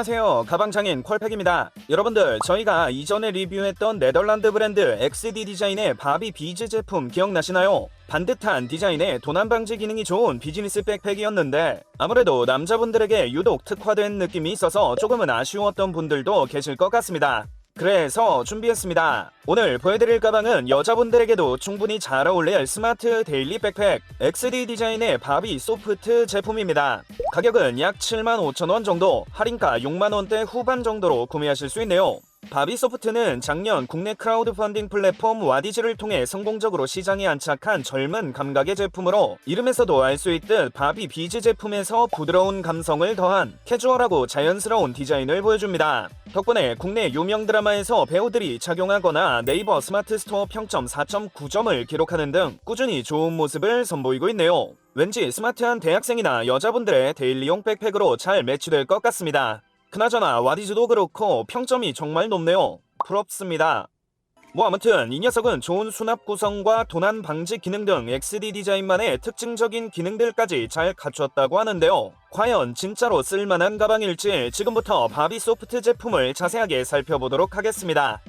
안녕하세요. 가방장인 콜팩입니다. 여러분들, 저희가 이전에 리뷰했던 네덜란드 브랜드 XD 디자인의 바비 비즈 제품 기억나시나요? 반듯한 디자인의 도난 방지 기능이 좋은 비즈니스 백팩이었는데 아무래도 남자분들에게 유독 특화된 느낌이 있어서 조금은 아쉬웠던 분들도 계실 것 같습니다. 그래서 준비했습니다. 오늘 보여드릴 가방은 여자분들에게도 충분히 잘 어울릴 스마트 데일리 백팩 XD 디자인의 바비 소프트 제품입니다. 가격은 약 75,000원 정도, 할인가 6만 원대 후반 정도로 구매하실 수 있네요. 바비 소프트는 작년 국내 크라우드 펀딩 플랫폼 와디즈를 통해 성공적으로 시장에 안착한 젊은 감각의 제품으로 이름에서도 알 수 있듯 바비 비즈 제품에서 부드러운 감성을 더한 캐주얼하고 자연스러운 디자인을 보여줍니다. 덕분에 국내 유명 드라마에서 배우들이 착용하거나 네이버 스마트 스토어 평점 4.9점을 기록하는 등 꾸준히 좋은 모습을 선보이고 있네요. 왠지 스마트한 대학생이나 여자분들의 데일리용 백팩으로 잘 매치될 것 같습니다. 그나저나 와디즈도 그렇고 평점이 정말 높네요. 부럽습니다. 뭐 아무튼 이 녀석은 좋은 수납 구성과 도난 방지 기능 등 XD 디자인만의 특징적인 기능들까지 잘 갖췄다고 하는데요. 과연 진짜로 쓸만한 가방일지 지금부터 바비 소프트 제품을 자세하게 살펴보도록 하겠습니다.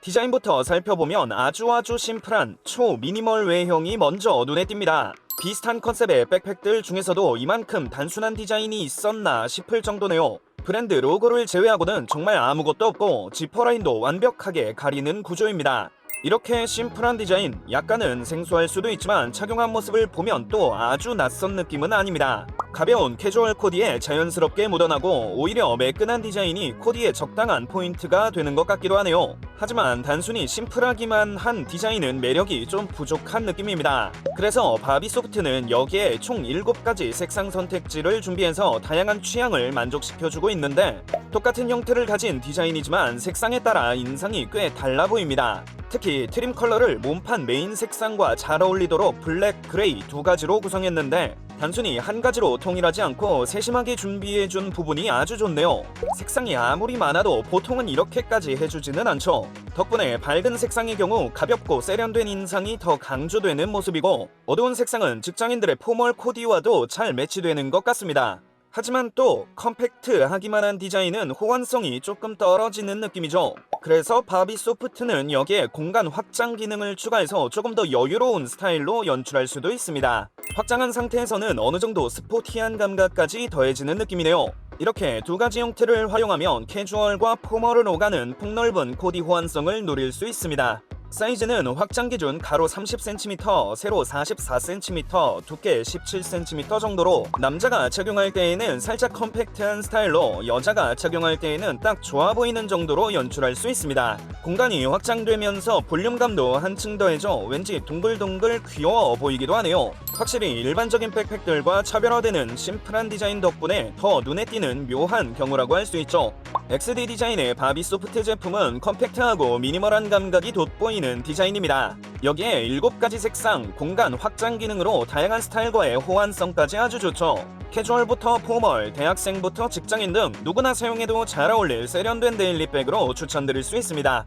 디자인부터 살펴보면 아주 아주 심플한 초 미니멀 외형이 먼저 눈에 띕니다. 비슷한 컨셉의 백팩들 중에서도 이만큼 단순한 디자인이 있었나 싶을 정도네요. 브랜드 로고를 제외하고는 정말 아무것도 없고 지퍼라인도 완벽하게 가리는 구조입니다. 이렇게 심플한 디자인, 약간은 생소할 수도 있지만 착용한 모습을 보면 또 아주 낯선 느낌은 아닙니다. 가벼운 캐주얼 코디에 자연스럽게 묻어나고 오히려 매끈한 디자인이 코디에 적당한 포인트가 되는 것 같기도 하네요. 하지만 단순히 심플하기만 한 디자인은 매력이 좀 부족한 느낌입니다. 그래서 바비소프트는 여기에 총 7가지 색상 선택지를 준비해서 다양한 취향을 만족시켜주고 있는데 똑같은 형태를 가진 디자인이지만 색상에 따라 인상이 꽤 달라 보입니다. 특히 트림 컬러를 몸판 메인 색상과 잘 어울리도록 블랙, 그레이 두 가지로 구성했는데 단순히 한 가지로 통일하지 않고 세심하게 준비해준 부분이 아주 좋네요. 색상이 아무리 많아도 보통은 이렇게까지 해주지는 않죠. 덕분에 밝은 색상의 경우 가볍고 세련된 인상이 더 강조되는 모습이고 어두운 색상은 직장인들의 포멀 코디와도 잘 매치되는 것 같습니다. 하지만 또 컴팩트하기만 한 디자인은 호환성이 조금 떨어지는 느낌이죠. 그래서 바비 소프트는 여기에 공간 확장 기능을 추가해서 조금 더 여유로운 스타일로 연출할 수도 있습니다. 확장한 상태에서는 어느 정도 스포티한 감각까지 더해지는 느낌이네요. 이렇게 두 가지 형태를 활용하면 캐주얼과 포멀을 오가는 폭넓은 코디 호환성을 누릴 수 있습니다. 사이즈는 확장 기준 가로 30cm, 세로 44cm, 두께 17cm 정도로 남자가 착용할 때에는 살짝 컴팩트한 스타일로 여자가 착용할 때에는 딱 좋아 보이는 정도로 연출할 수 있습니다. 공간이 확장되면서 볼륨감도 한층 더해져 왠지 둥글둥글 귀여워 보이기도 하네요. 확실히 일반적인 백팩들과 차별화되는 심플한 디자인 덕분에 더 눈에 띄는 묘한 경우라고 할 수 있죠. XD 디자인의 바비 소프트 제품은 컴팩트하고 미니멀한 감각이 돋보이는 디자인입니다. 여기에 7가지 색상, 공간 확장 기능으로 다양한 스타일과의 호환성까지 아주 좋죠. 캐주얼부터 포멀, 대학생부터 직장인 등 누구나 사용해도 잘 어울릴 세련된 데일리백으로 추천드릴 수 있습니다.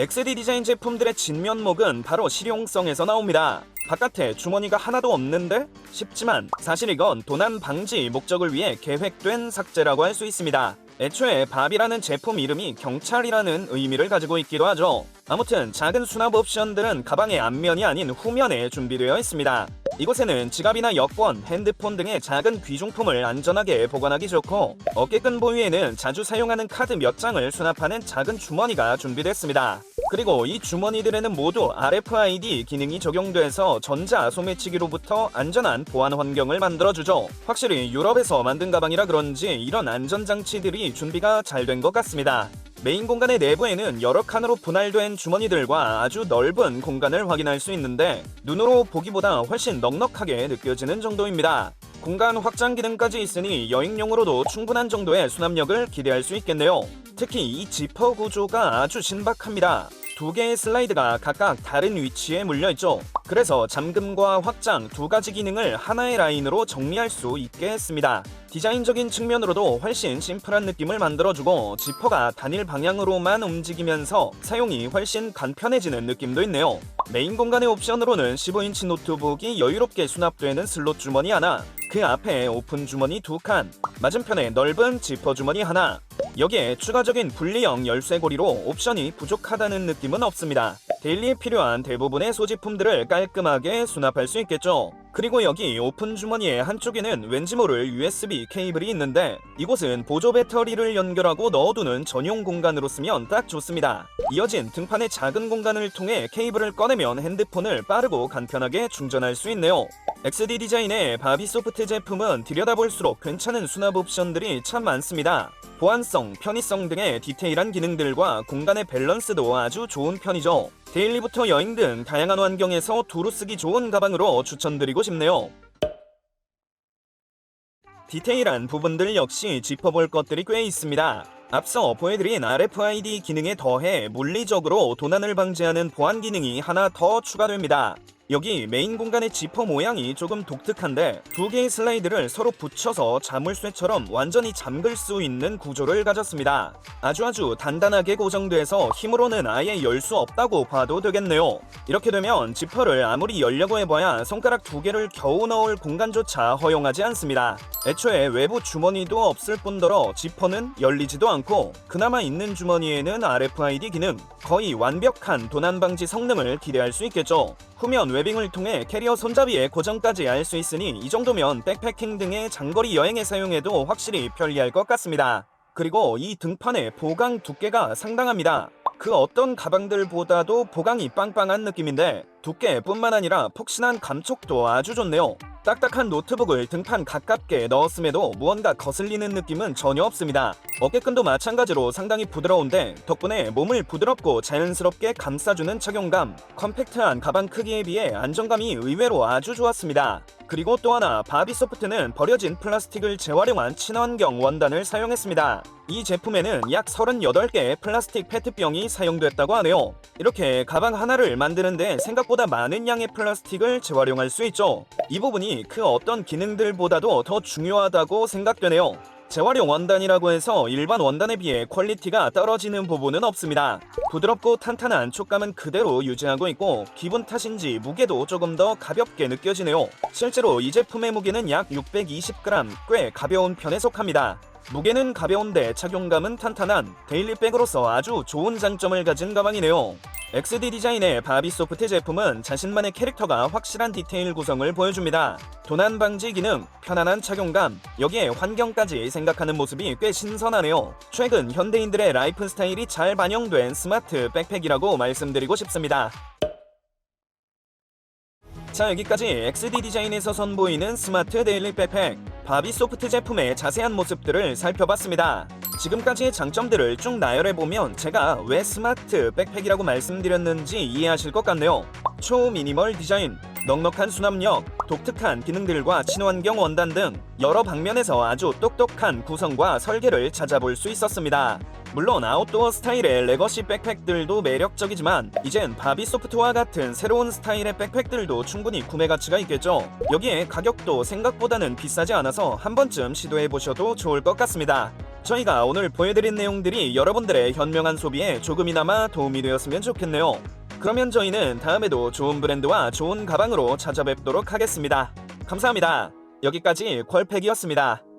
XD 디자인 제품들의 진면목은 바로 실용성에서 나옵니다. 바깥에 주머니가 하나도 없는데? 싶지만 사실 이건 도난 방지 목적을 위해 계획된 삭제라고 할 수 있습니다. 애초에 밥이라는 제품 이름이 경찰이라는 의미를 가지고 있기도 하죠. 아무튼 작은 수납 옵션들은 가방의 앞면이 아닌 후면에 준비되어 있습니다. 이곳에는 지갑이나 여권, 핸드폰 등의 작은 귀중품을 안전하게 보관하기 좋고 어깨끈 부위에는 자주 사용하는 카드 몇 장을 수납하는 작은 주머니가 준비됐습니다. 그리고 이 주머니들에는 모두 RFID 기능이 적용돼서 전자 소매치기로부터 안전한 보안 환경을 만들어주죠. 확실히 유럽에서 만든 가방이라 그런지 이런 안전장치들이 준비가 잘 된 것 같습니다. 메인 공간의 내부에는 여러 칸으로 분할된 주머니들과 아주 넓은 공간을 확인할 수 있는데 눈으로 보기보다 훨씬 넉넉하게 느껴지는 정도입니다. 공간 확장 기능까지 있으니 여행용으로도 충분한 정도의 수납력을 기대할 수 있겠네요. 특히 이 지퍼 구조가 아주 신박합니다. 두 개의 슬라이드가 각각 다른 위치에 물려있죠. 그래서 잠금과 확장 두 가지 기능을 하나의 라인으로 정리할 수 있게 했습니다. 디자인적인 측면으로도 훨씬 심플한 느낌을 만들어주고 지퍼가 단일 방향으로만 움직이면서 사용이 훨씬 간편해지는 느낌도 있네요. 메인 공간의 옵션으로는 15인치 노트북이 여유롭게 수납되는 슬롯 주머니 하나, 그 앞에 오픈 주머니 두 칸, 맞은편에 넓은 지퍼 주머니 하나. 여기에 추가적인 분리형 열쇠고리로 옵션이 부족하다는 느낌은 없습니다. 데일리에 필요한 대부분의 소지품들을 깔끔하게 수납할 수 있겠죠. 그리고 여기 오픈 주머니의 한쪽에는 왠지 모를 USB 케이블이 있는데 이곳은 보조 배터리를 연결하고 넣어두는 전용 공간으로 쓰면 딱 좋습니다. 이어진 등판의 작은 공간을 통해 케이블을 꺼내면 핸드폰을 빠르고 간편하게 충전할 수 있네요. XD 디자인의 바비 소프트 제품은 들여다볼수록 괜찮은 수납 옵션들이 참 많습니다. 보안성, 편의성 등의 디테일한 기능들과 공간의 밸런스도 아주 좋은 편이죠. 데일리부터 여행 등 다양한 환경에서 두루 쓰기 좋은 가방으로 추천드리고 싶네요. 디테일한 부분들 역시 짚어볼 것들이 꽤 있습니다. 앞서 보여드린 RFID 기능에 더해 물리적으로 도난을 방지하는 보안 기능이 하나 더 추가됩니다. 여기 메인 공간의 지퍼 모양이 조금 독특한데 두 개의 슬라이드를 서로 붙여서 자물쇠처럼 완전히 잠글 수 있는 구조를 가졌습니다. 아주 아주 단단하게 고정돼서 힘으로는 아예 열 수 없다고 봐도 되겠네요. 이렇게 되면 지퍼를 아무리 열려고 해봐야 손가락 두 개를 겨우 넣을 공간조차 허용하지 않습니다. 애초에 외부 주머니도 없을 뿐더러 지퍼는 열리지도 않고 그나마 있는 주머니에는 RFID 기능, 거의 완벽한 도난 방지 성능을 기대할 수 있겠죠. 후면 웨빙을 통해 캐리어 손잡이에 고정까지 할수 있으니 이 정도면 백패킹 등의 장거리 여행에 사용해도 확실히 편리할 것 같습니다. 그리고 이 등판의 보강 두께가 상당합니다. 그 어떤 가방들보다도 보강이 빵빵한 느낌인데 두께뿐만 아니라 폭신한 감촉도 아주 좋네요. 딱딱한 노트북을 등판 가깝게 넣었음에도 무언가 거슬리는 느낌은 전혀 없습니다. 어깨끈도 마찬가지로 상당히 부드러운데 덕분에 몸을 부드럽고 자연스럽게 감싸주는 착용감, 컴팩트한 가방 크기에 비해 안정감이 의외로 아주 좋았습니다. 그리고 또 하나 바비소프트는 버려진 플라스틱을 재활용한 친환경 원단을 사용했습니다. 이 제품에는 약 38개의 플라스틱 페트병이 사용됐다고 하네요. 이렇게 가방 하나를 만드는데 생각보다 많은 양의 플라스틱을 재활용할 수 있죠. 이 부분이 그 어떤 기능들보다도 더 중요하다고 생각되네요. 재활용 원단이라고 해서 일반 원단에 비해 퀄리티가 떨어지는 부분은 없습니다. 부드럽고 탄탄한 촉감은 그대로 유지하고 있고 기분 탓인지 무게도 조금 더 가볍게 느껴지네요. 실제로 이 제품의 무게는 약 620g, 꽤 가벼운 편에 속합니다. 무게는 가벼운데 착용감은 탄탄한 데일리백으로서 아주 좋은 장점을 가진 가방이네요. XD 디자인의 바비소프트 제품은 자신만의 캐릭터가 확실한 디테일 구성을 보여줍니다. 도난 방지 기능, 편안한 착용감, 여기에 환경까지 생각하는 모습이 꽤 신선하네요. 최근 현대인들의 라이프 스타일이 잘 반영된 스마트 백팩이라고 말씀드리고 싶습니다. 자 여기까지 XD 디자인에서 선보이는 스마트 데일리 백팩 바비소프트 제품의 자세한 모습들을 살펴봤습니다. 지금까지의 장점들을 쭉 나열해보면 제가 왜 스마트 백팩이라고 말씀드렸는지 이해하실 것 같네요. 초미니멀 디자인, 넉넉한 수납력, 독특한 기능들과 친환경 원단 등 여러 방면에서 아주 똑똑한 구성과 설계를 찾아볼 수 있었습니다. 물론 아웃도어 스타일의 레거시 백팩들도 매력적이지만 이젠 바비 소프트와 같은 새로운 스타일의 백팩들도 충분히 구매 가치가 있겠죠. 여기에 가격도 생각보다는 비싸지 않아서 한 번쯤 시도해 보셔도 좋을 것 같습니다. 저희가 오늘 보여드린 내용들이 여러분들의 현명한 소비에 조금이나마 도움이 되었으면 좋겠네요. 그러면 저희는 다음에도 좋은 브랜드와 좋은 가방으로 찾아뵙도록 하겠습니다. 감사합니다. 여기까지 퀄팩이었습니다.